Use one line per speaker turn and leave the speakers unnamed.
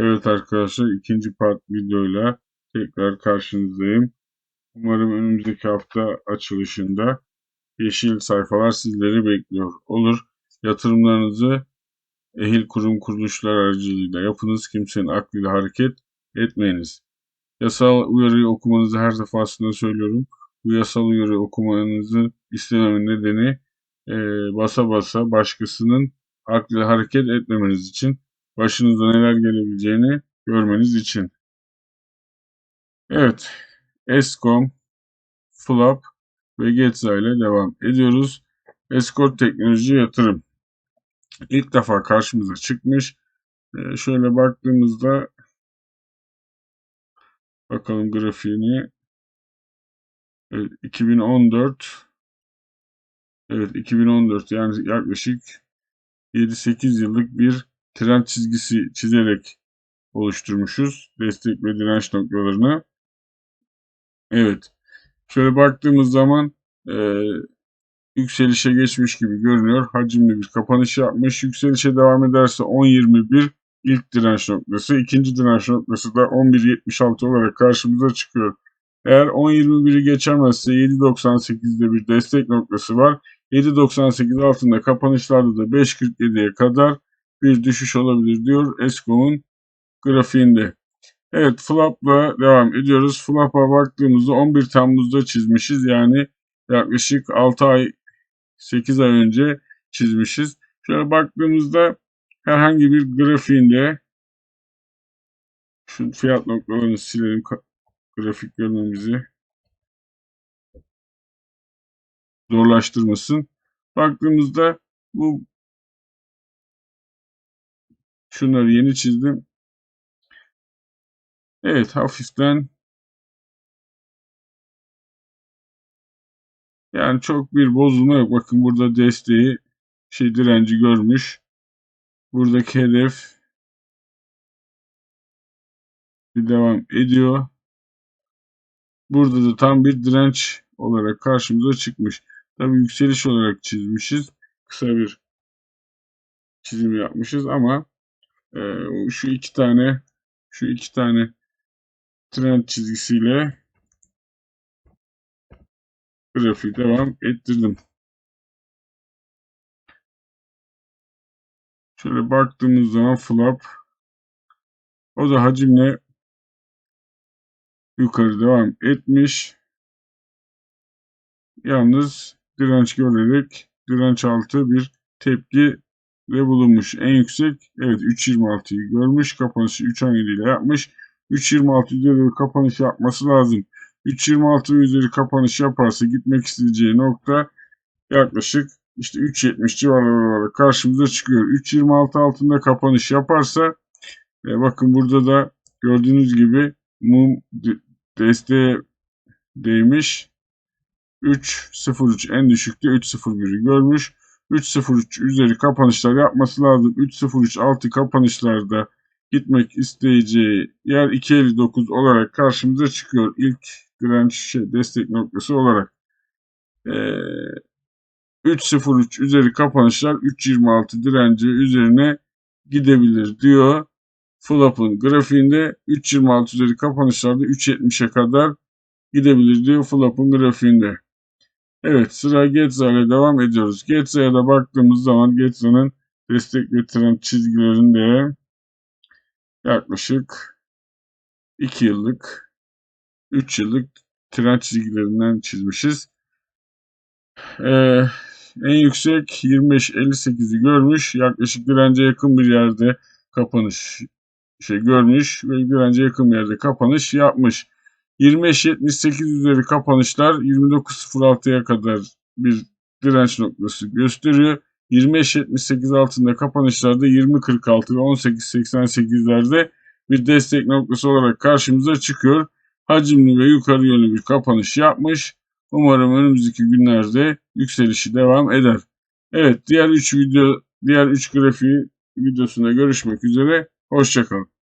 Evet arkadaşlar ikinci part videoyla tekrar karşınızdayım. Umarım önümüzdeki hafta açılışında yeşil sayfalar sizleri bekliyor olur. Yatırımlarınızı ehil kurum kuruluşlar aracılığıyla yapınız. Kimsenin aklıyla hareket etmeyiniz. Yasal uyarıyı okumanızı her defasında söylüyorum. Bu yasal uyarıyı okumanızı istememin nedeni e, basa basa başkasının aklıyla hareket etmemeniz için başınıza neler gelebileceğini görmeniz için. Evet, Escom, Flap ve Getza ile devam ediyoruz. Escort Teknoloji Yatırım. İlk defa karşımıza çıkmış. Ee, şöyle baktığımızda bakalım grafiğini. Evet, 2014 Evet 2014 yani yaklaşık 7-8 yıllık bir trend çizgisi çizerek oluşturmuşuz. Destek ve direnç noktalarını. Evet. Şöyle baktığımız zaman e, yükselişe geçmiş gibi görünüyor. Hacimli bir kapanış yapmış. Yükselişe devam ederse 10.21 ilk direnç noktası. ikinci direnç noktası da 11.76 olarak karşımıza çıkıyor. Eğer 10.21'i geçemezse 7.98'de bir destek noktası var. 7.98 altında kapanışlarda da 5.47'ye kadar bir düşüş olabilir diyor Eskom'un grafiğinde. Evet flap'la devam ediyoruz. Flap'a baktığımızda 11 Temmuz'da çizmişiz. Yani yaklaşık 6 ay 8 ay önce çizmişiz. Şöyle baktığımızda herhangi bir grafiğinde şu fiyat noktalarını silelim grafik görmemizi zorlaştırmasın. Baktığımızda bu şunları yeni çizdim. Evet hafiften yani çok bir bozulma yok. Bakın burada desteği şey direnci görmüş. Buradaki hedef bir devam ediyor. Burada da tam bir direnç olarak karşımıza çıkmış. Tabi yükseliş olarak çizmişiz. Kısa bir çizim yapmışız ama e, şu iki tane şu iki tane trend çizgisiyle grafiği devam ettirdim. Şöyle baktığımız zaman flap o da hacimle yukarı devam etmiş. Yalnız direnç görerek direnç altı bir tepki ve bulunmuş. En yüksek evet 3.26'yı görmüş. Kapanışı 3.17 ile yapmış. 3.26 üzeri kapanış yapması lazım. 3.26 üzeri kapanış yaparsa gitmek isteyeceği nokta yaklaşık işte 3.70 civarları karşımıza çıkıyor. 3.26 altında kapanış yaparsa e, bakın burada da gördüğünüz gibi mum desteğe değmiş. 3.03 en düşükte 3.01'i görmüş. 3.03 üzeri kapanışlar yapması lazım. 3.03 altı kapanışlarda gitmek isteyeceği yer 2.59 olarak karşımıza çıkıyor. İlk direnç şey, destek noktası olarak. Ee, 3.03 üzeri kapanışlar 3.26 direnci üzerine gidebilir diyor. Flop'un grafiğinde 3.26 üzeri kapanışlarda 3.70'e kadar gidebilir diyor Flop'un grafiğinde. Evet sıra Getza ile devam ediyoruz. Getza'ya da baktığımız zaman Getza'nın destek ve trend çizgilerinde yaklaşık 2 yıllık 3 yıllık trend çizgilerinden çizmişiz. Ee, en yüksek 25-58'i görmüş. Yaklaşık dirence yakın bir yerde kapanış şey görmüş ve dirence yakın bir yerde kapanış yapmış. 25-78 üzeri kapanışlar 29.06'ya kadar bir direnç noktası gösteriyor. 25.78 altında kapanışlarda 20.46 ve 18.88'lerde bir destek noktası olarak karşımıza çıkıyor. Hacimli ve yukarı yönlü bir kapanış yapmış. Umarım önümüzdeki günlerde yükselişi devam eder. Evet diğer 3 video diğer 3 grafiği videosunda görüşmek üzere. Hoşçakalın.